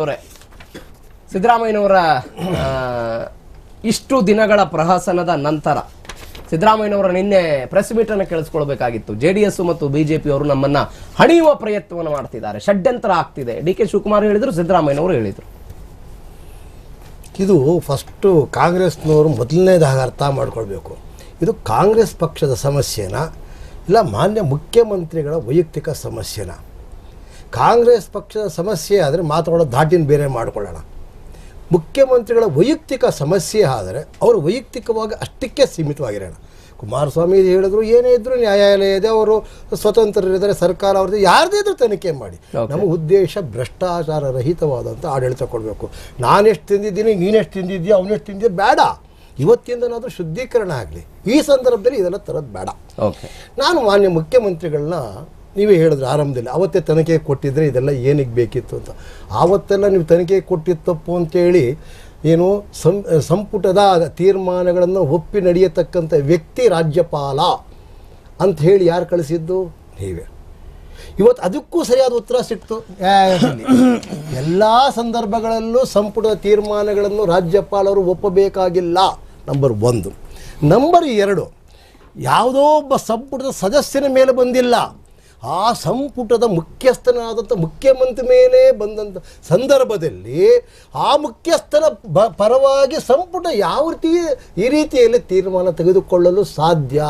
ಅವರೇ, ಸಿದ್ದರಾಮಯ್ಯನವರ ಇಷ್ಟು ದಿನಗಳ ಪ್ರಹಸನದ ನಂತರ ಸಿದ್ದರಾಮಯ್ಯನವರ ನಿನ್ನೆ ಪ್ರೆಸ್ ಮೀಟ್ ಅನ್ನು ಕೇಳಿಸ್ಕೊಳ್ಬೇಕಾಗಿತ್ತು. ಜೆ ಡಿ ಎಸ್ ಮತ್ತು ಬಿಜೆಪಿ ಅವರು ನಮ್ಮನ್ನ ಹಣಿಯುವ ಪ್ರಯತ್ನವನ್ನು ಮಾಡ್ತಿದ್ದಾರೆ. ಷಡ್ಯಂತರ ಆಗ್ತಿದೆ. ಡಿ ಕೆ ಶಿವಕುಮಾರ್ ಹೇಳಿದ್ರು, ಸಿದ್ದರಾಮಯ್ಯನವರು ಹೇಳಿದ್ರು. ಇದು ಫಸ್ಟು ಕಾಂಗ್ರೆಸ್ನವರು ಮೊದಲನೇದಾಗ ಅರ್ಥ ಮಾಡ್ಕೊಳ್ಬೇಕು. ಇದು ಕಾಂಗ್ರೆಸ್ ಪಕ್ಷದ ಸಮಸ್ಯೆನಾ? ಇಲ್ಲ ಮಾನ್ಯ ಮುಖ್ಯಮಂತ್ರಿಗಳ ವೈಯಕ್ತಿಕ ಸಮಸ್ಯೆನಾ? ಕಾಂಗ್ರೆಸ್ ಪಕ್ಷದ ಸಮಸ್ಯೆ ಆದರೆ ಮಾತುಗಳ ದಾಟಿನ ಬೇರೆ ಮಾಡಿಕೊಳ್ಳೋಣ. ಮುಖ್ಯಮಂತ್ರಿಗಳ ವೈಯಕ್ತಿಕ ಸಮಸ್ಯೆ ಆದರೆ ಅವರು ವೈಯಕ್ತಿಕವಾಗಿ ಅಷ್ಟಕ್ಕೆ ಸೀಮಿತವಾಗಿರೋಣ. ಕುಮಾರಸ್ವಾಮಿ ಹೇಳಿದ್ರು ಏನೇ ಇದ್ರು ನ್ಯಾಯಾಲಯ ಇದೆ ಅವರು ಸ್ವತಂತ್ರರಿದ್ದಾರೆ ಸರ್ಕಾರ ಅವ್ರದ್ದು ಯಾರದೇ ಇದ್ರೂ ತನಿಖೆ ಮಾಡಿ. ನಮ್ಮ ಉದ್ದೇಶ ಭ್ರಷ್ಟಾಚಾರ ರಹಿತವಾದಂಥ ಆಡಳಿತ ಕೊಡಬೇಕು. ನಾನೆಷ್ಟು ತಿಂದಿದ್ದೀನಿ ನೀನೆಷ್ಟು ತಿಂದಿದ್ದೀಯ ಅವನೆಷ್ಟು ತಿಂದಿದ್ದು ಬೇಡ. ಇವತ್ತಿಂದನಾದರೂ ಶುದ್ಧೀಕರಣ ಆಗಲಿ. ಈ ಸಂದರ್ಭದಲ್ಲಿ ಇದೆಲ್ಲ ತರೋದು ಬೇಡ. ನಾನು ಮಾನ್ಯ ಮುಖ್ಯಮಂತ್ರಿಗಳನ್ನ ನೀವೇ ಹೇಳಿದ್ರೆ ಆರಂಭದಲ್ಲಿ, ಅವತ್ತೇ ತನಿಖೆ ಕೊಟ್ಟಿದ್ರೆ ಇದೆಲ್ಲ ಏನಕ್ಕೆ ಬೇಕಿತ್ತು ಅಂತ. ಆವತ್ತೆಲ್ಲ ನೀವು ತನಿಖೆ ಕೊಟ್ಟಿತ್ತಪ್ಪು ಅಂತೇಳಿ ಏನು ಸಂ, ಸಂಪುಟದ ತೀರ್ಮಾನಗಳನ್ನು ಒಪ್ಪಿ ನಡೆಯತಕ್ಕಂಥ ವ್ಯಕ್ತಿ ರಾಜ್ಯಪಾಲ ಅಂತ ಹೇಳಿ ಯಾರು ಕಳಿಸಿದ್ದು? ನೀವೇ. ಇವತ್ತು ಅದಕ್ಕೂ ಸರಿಯಾದ ಉತ್ತರ ಸಿಕ್ತು. ಎಲ್ಲ ಸಂದರ್ಭಗಳಲ್ಲೂ ಸಂಪುಟದ ತೀರ್ಮಾನಗಳನ್ನು ರಾಜ್ಯಪಾಲರು ಒಪ್ಪಬೇಕಾಗಿಲ್ಲ. ನಂಬರ್ ಒಂದು. ನಂಬರ್ ಎರಡು, ಯಾವುದೋ ಒಬ್ಬ ಸಂಪುಟದ ಸದಸ್ಯನ ಮೇಲೆ ಬಂದಿಲ್ಲ. ಆ ಸಂಪುಟದ ಮುಖ್ಯಸ್ಥನಾದಂಥ ಮುಖ್ಯಮಂತ್ರಿ ಮೇಲೆ ಬಂದಂಥ ಸಂದರ್ಭದಲ್ಲಿ ಆ ಮುಖ್ಯಸ್ಥನ ಬ ಪರವಾಗಿ ಸಂಪುಟ ಯಾವ ರೀತಿ ಈ ರೀತಿಯಲ್ಲಿ ತೀರ್ಮಾನ ತೆಗೆದುಕೊಳ್ಳಲು ಸಾಧ್ಯ?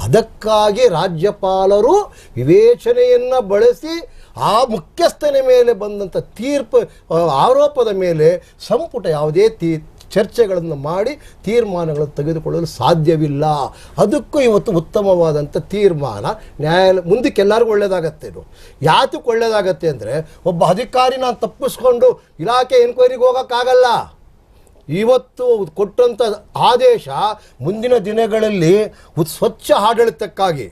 ಅದಕ್ಕಾಗಿ ರಾಜ್ಯಪಾಲರು ವಿವೇಚನೆಯನ್ನು ಬಳಸಿ ಆ ಮುಖ್ಯಸ್ಥನ ಮೇಲೆ ಬಂದಂಥ ತೀರ್ಪು ಆರೋಪದ ಮೇಲೆ ಸಂಪುಟ ಯಾವುದೇ ತೀ ಚರ್ಚೆಗಳನ್ನು ಮಾಡಿ ತೀರ್ಮಾನಗಳನ್ನು ತೆಗೆದುಕೊಳ್ಳಲು ಸಾಧ್ಯವಿಲ್ಲ. ಅದಕ್ಕೂ ಇವತ್ತು ಉತ್ತಮವಾದಂಥ ತೀರ್ಮಾನ ನ್ಯಾಯಾಲಯ ಮುಂದಕ್ಕೆ ಎಲ್ಲರಿಗೂ ಒಳ್ಳೆಯದಾಗತ್ತೆ ಇದು. ಯಾತಕ್ಕೆ ಒಳ್ಳೆಯದಾಗತ್ತೆ ಅಂದರೆ ಒಬ್ಬ ಅಧಿಕಾರಿ ನಾನು ತಪ್ಪಿಸ್ಕೊಂಡು ಇಲಾಖೆ ಎನ್ಕ್ವೈರಿಗೆ ಹೋಗೋಕ್ಕಾಗಲ್ಲ. ಇವತ್ತು ಕೊಟ್ಟಂಥ ಆದೇಶ ಮುಂದಿನ ದಿನಗಳಲ್ಲಿ ಸ್ವಚ್ಛ ಆಡಳಿತಕ್ಕಾಗಿ.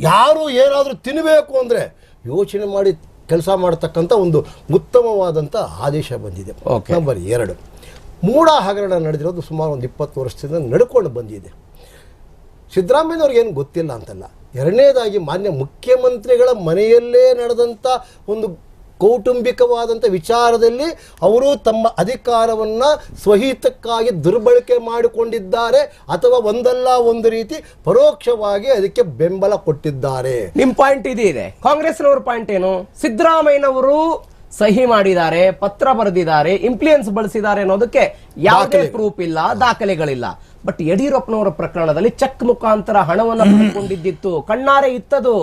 ಯಾರು ಏನಾದರೂ ತಿನ್ನಬೇಕು ಅಂದರೆ ಯೋಚನೆ ಮಾಡಿ ಕೆಲಸ ಮಾಡ್ತಕ್ಕಂಥ ಒಂದು ಉತ್ತಮವಾದಂಥ ಆದೇಶ ಬಂದಿದೆ. ನಂಬರ್ ಎರಡು. ಮೂಢ ಹಗರಣ ನಡೆದಿರೋದು ಸುಮಾರು ಒಂದು ಇಪ್ಪತ್ತು ವರ್ಷದಿಂದ ನಡ್ಕೊಂಡು ಬಂದಿದೆ. ಸಿದ್ದರಾಮಯ್ಯನವ್ರಿಗೆ ಏನು ಗೊತ್ತಿಲ್ಲ ಅಂತಲ್ಲ. ಎರಡನೇದಾಗಿ ಮಾನ್ಯ ಮುಖ್ಯಮಂತ್ರಿಗಳ ಮನೆಯಲ್ಲೇ ನಡೆದಂಥ ಒಂದು ಕೌಟುಂಬಿಕವಾದಂಥ ವಿಚಾರದಲ್ಲಿ ಅವರು ತಮ್ಮ ಅಧಿಕಾರವನ್ನು ಸ್ವಹಿತಕ್ಕಾಗಿ ದುರ್ಬಳಕೆ ಮಾಡಿಕೊಂಡಿದ್ದಾರೆ ಅಥವಾ ಒಂದಲ್ಲ ಒಂದು ರೀತಿ ಪರೋಕ್ಷವಾಗಿ ಅದಕ್ಕೆ ಬೆಂಬಲ ಕೊಟ್ಟಿದ್ದಾರೆ. ನಿಮ್ಮ ಪಾಯಿಂಟ್ ಇದೆ ಕಾಂಗ್ರೆಸ್ನವ್ರ ಪಾಯಿಂಟ್ ಏನು? ಸಿದ್ದರಾಮಯ್ಯನವರು ಸಹಿ ಮಾಡಿದ್ದಾರೆ ಪತ್ರ ಬರೆದಿದ್ದಾರೆ ಇಂಪ್ಲೂಯೆನ್ಸ್ ಬಳಸಿದ್ದಾರೆ ಅನ್ನೋದಕ್ಕೆ ಯಾವುದೇ. ಪ್ರೂಫ್ ಇಲ್ಲ ದಾಖಲೆಗಳಿಲ್ಲ. ಬಟ್ ಯಡಿಯೂರಪ್ಪನವರ ಪ್ರಕರಣದಲ್ಲಿ ಚೆಕ್ ಮುಖಾಂತರ ಹಣವನ್ನು ಪಡೆದುಕೊಂಡಿದ್ದಿತ್ತು ಕಣ್ಣಾರೆ ಇತ್ತದು.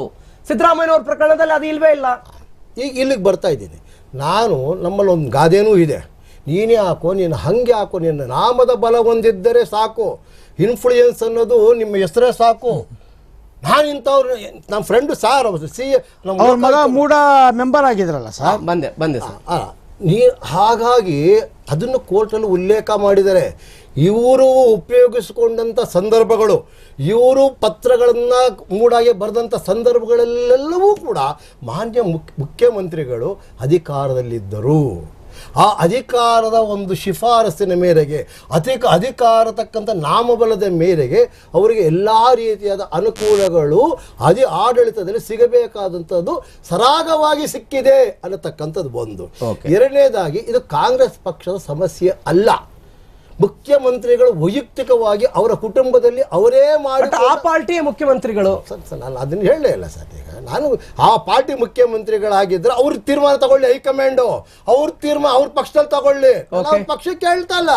ಸಿದ್ದರಾಮಯ್ಯನವರ ಪ್ರಕರಣದಲ್ಲಿ ಅದು ಇಲ್ವೇ ಇಲ್ಲ. ಈಗ ಇಲ್ಲಿಗೆ ಬರ್ತಾ ಇದ್ದೀನಿ. ನಾನು ನಮ್ಮಲ್ಲಿ ಒಂದು ಗಾದೆನೂ ಇದೆ. ನೀನೇ ಹಾಕೋ ನೀನು ಹಂಗೆ ಹಾಕೋ ನಿನ್ನ ನಾಮದ ಬಲ ಹೊಂದಿದ್ದರೆ ಸಾಕು. ಇನ್ಫ್ಲೂಯೆನ್ಸ್ ಅನ್ನೋದು ನಿಮ್ಮ ಹೆಸರೇ ಸಾಕು. ನಾನು ಇಂಥವ್ರು ನಮ್ಮ ಫ್ರೆಂಡು ಸಾರ್ ಅವರು ಸಿ ನಮ್ಮ ಅವ್ರ ಮಗ ಮೂಡ ಮೆಂಬರ್ ಆಗಿದ್ರಲ್ಲ ಸರ್ ಬಂದೆ ಬಂದೆ ಸರ್ ಆ, ನೀ ಹಾಗಾಗಿ ಅದನ್ನು ಕೋರ್ಟಲ್ಲಿ ಉಲ್ಲೇಖ ಮಾಡಿದರೆ ಇವರು ಉಪಯೋಗಿಸಿಕೊಂಡಂಥ ಸಂದರ್ಭಗಳು ಇವರು ಪತ್ರಗಳನ್ನು ಮೂಡಾಗಿ ಬರೆದಂಥ ಸಂದರ್ಭಗಳಲ್ಲೆಲ್ಲವೂ ಕೂಡ ಮಾನ್ಯ ಮುಖ್ಯ ಮುಖ್ಯಮಂತ್ರಿಗಳು ಅಧಿಕಾರದಲ್ಲಿದ್ದರು. ಆ ಅಧಿಕಾರದ ಒಂದು ಶಿಫಾರಸ್ಸಿನ ಮೇರೆಗೆ ಅಧಿಕ ಅಧಿಕಾರ ತಕ್ಕಂಥ ನಾಮಬಲದ ಮೇರೆಗೆ ಅವರಿಗೆ ಎಲ್ಲ ರೀತಿಯಾದ ಅನುಕೂಲಗಳು ಅದಿ ಆಡಳಿತದಲ್ಲಿ ಸಿಗಬೇಕಾದಂಥದ್ದು ಸರಾಗವಾಗಿ ಸಿಕ್ಕಿದೆ ಅನ್ನತಕ್ಕಂಥದ್ದು ಒಂದು. ಎರಡನೇದಾಗಿ ಇದು ಕಾಂಗ್ರೆಸ್ ಪಕ್ಷದ ಸಮಸ್ಯೆ ಅಲ್ಲ ಮುಖ್ಯಮಂತ್ರಿಗಳು ವೈಯಕ್ತಿಕವಾಗಿ ಅವರ ಕುಟುಂಬದಲ್ಲಿ ಅವರೇ ಮಾಡಿ ಆ ಪಾರ್ಟಿಯ ಮುಖ್ಯಮಂತ್ರಿಗಳು ಸರ್ ಸರ್ ನಾನು ಅದನ್ನು ಹೇಳಲೇ ಇಲ್ಲ ಸರ್ ಈಗ. ನಾನು ಆ ಪಾರ್ಟಿ ಮುಖ್ಯಮಂತ್ರಿಗಳಾಗಿದ್ರೆ ಅವ್ರ ತೀರ್ಮಾನ ತಗೊಳ್ಳಿ ಹೈಕಮಾಂಡು. ಅವ್ರ ತೀರ್ಮಾನ ಅವ್ರ ಪಕ್ಷದಲ್ಲಿ ತಗೊಳ್ಳಿ. ನಾನು ಪಕ್ಷಕ್ಕೆ ಹೇಳ್ತಾ ಇಲ್ಲ.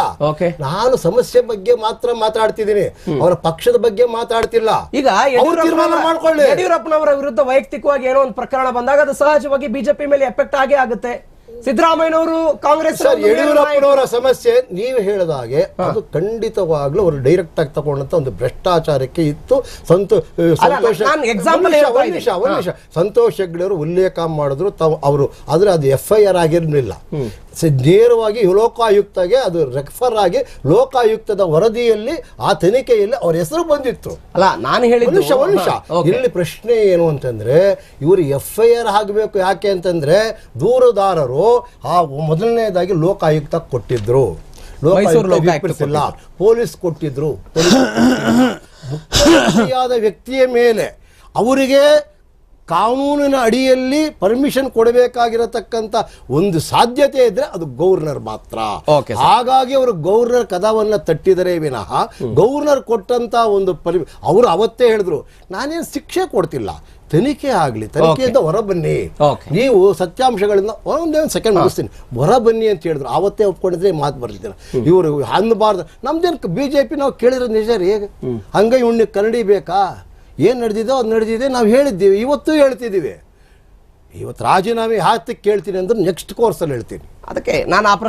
ನಾನು ಸಮಸ್ಯೆ ಬಗ್ಗೆ ಮಾತ್ರ ಮಾತಾಡ್ತಿದ್ದೀನಿ. ಅವರ ಪಕ್ಷದ ಬಗ್ಗೆ ಮಾತಾಡ್ತಿಲ್ಲ. ಈಗ ಅವ್ರ ತೀರ್ಮಾನ ಮಾಡ್ಕೊಳ್ಳಿ. ಯಡಿಯೂರಪ್ಪನವರ ವಿರುದ್ಧ ವೈಯಕ್ತಿಕವಾಗಿ ಏನೋ ಒಂದು ಪ್ರಕರಣ ಬಂದಾಗ ಅದು ಸಹಜವಾಗಿ ಬಿಜೆಪಿ ಮೇಲೆ ಎಫೆಕ್ಟ್ ಆಗೇ ಆಗುತ್ತೆ. ಸಿದ್ದರಾಮಯ್ಯನವರು ಕಾಂಗ್ರೆಸ್ ಯಡಿಯೂರಪ್ಪನವರ ಸಮಸ್ಯೆ ನೀವು ಹೇಳಿದ ಹಾಗೆ ಅದು ಖಂಡಿತವಾಗ್ಲೂ ಅವರು ಡೈರೆಕ್ಟ್ ಆಗಿ ತಗೊಂಡಂತ ಒಂದು ಭ್ರಷ್ಟಾಚಾರಕ್ಕೆ ಇತ್ತು. ಸಂತೋ ಸಂತೋಷ. ಸಂತೋಷ್ ಹೆಗ್ಡೆ ಅವರು ಉಲ್ಲೇಖ ಮಾಡಿದ್ರು ತಾವು ಅವರು ಆದ್ರೆ ಅದು ಎಫ್ ಐ ಆರ್ ಆಗಿರ್ಲಿಲ್ಲ. ನೇರವಾಗಿ ಲೋಕಾಯುಕ್ತಗೆ ಅದು ರೆಫರ್ ಆಗಿ ಲೋಕಾಯುಕ್ತದ ವರದಿಯಲ್ಲಿ ಆ ತನಿಖೆಯಲ್ಲಿ ಅವ್ರ ಹೆಸರು ಬಂದಿತ್ತು. ಅಲ್ಲ ನಾನು ಹೇಳಿದ್ದು. ಇಲ್ಲಿ ಪ್ರಶ್ನೆ ಏನು ಅಂತಂದ್ರೆ ಇವರು ಎಫ್ ಐ ಆರ್ ಆಗಬೇಕು ಯಾಕೆ ಅಂತಂದ್ರೆ ದೂರುದಾರರು ಆ ಮೊದಲನೇದಾಗಿ ಲೋಕಾಯುಕ್ತ ಕೊಟ್ಟಿದ್ರು. ಲೋಕಾಯುಕ್ತ ಪೊಲೀಸ್ ಕೊಟ್ಟಿದ್ರು. ಪೊಲೀಸ್ ವ್ಯಕ್ತಿಯ ಮೇಲೆ ಅವರಿಗೆ ಕಾನೂನಿನ ಅಡಿಯಲ್ಲಿ ಪರ್ಮಿಷನ್ ಕೊಡಬೇಕಾಗಿರತಕ್ಕಂಥ ಒಂದು ಸಾಧ್ಯತೆ ಇದ್ರೆ ಅದು ಗವರ್ನರ್ ಮಾತ್ರ. ಹಾಗಾಗಿ ಅವರು ಗವರ್ನರ್ ಕದವನ್ನ ತಟ್ಟಿದರೆ ವಿನಃ ಗವರ್ನರ್ ಕೊಟ್ಟಂತ ಒಂದು ಪರಿ ಅವರು ಅವತ್ತೇ ಹೇಳಿದ್ರು ನಾನೇನು ಶಿಕ್ಷೆ ಕೊಡ್ತಿಲ್ಲ ತನಿಖೆ ಆಗಲಿ ತನಿಖೆಯಿಂದ ಹೊರ ಬನ್ನಿ Okay. ನೀವು ಸತ್ಯಾಂಶಗಳಿಂದ ಒಂದೇ ಒಂದು ಸೆಕೆಂಡ್ ಮುಗಿಸ್ತೀನಿ. ಹೊರ ಬನ್ನಿ ಅಂತ ಹೇಳಿದ್ರು ಅವತ್ತೇ ಒಪ್ಕೊಂಡಿದ್ರೆ ಮಾತು ಬರ್ತಿದ್ದಿಲ್ಲ ಇವರು ಅನ್ನಬಾರ್ದು ನಮ್ದೇನು ಬಿ ಜೆ ಪಿ ನಾವು ಕೇಳಿದ್ರೆ ನಿಜ ರೀ ಹೇಗೆ ಹಂಗ ಉಣ್ಣಿ ಕನ್ನಡಿ ಬೇಕಾ? ಏನು ನಡೆದಿದೋ, ಅದು ನಡೆದಿದೆ, ನಾವು ಹೇಳಿದ್ದೀವಿ, ಇವತ್ತು ಹೇಳ್ತಿದ್ದೀವಿ. ಇವತ್ತು ರಾಜೀನಾಮೆ ಹಾಕ್ತಕ್ಕೆ ಕೇಳ್ತೀನಿ ಅಂದ್ರೆ ನೆಕ್ಸ್ಟ್ ಕೋರ್ಸಲ್ಲಿ ಹೇಳ್ತೀನಿ. ಅದಕ್ಕೆ ನಾನು ಆ ಪ್ರಶ್ನೆ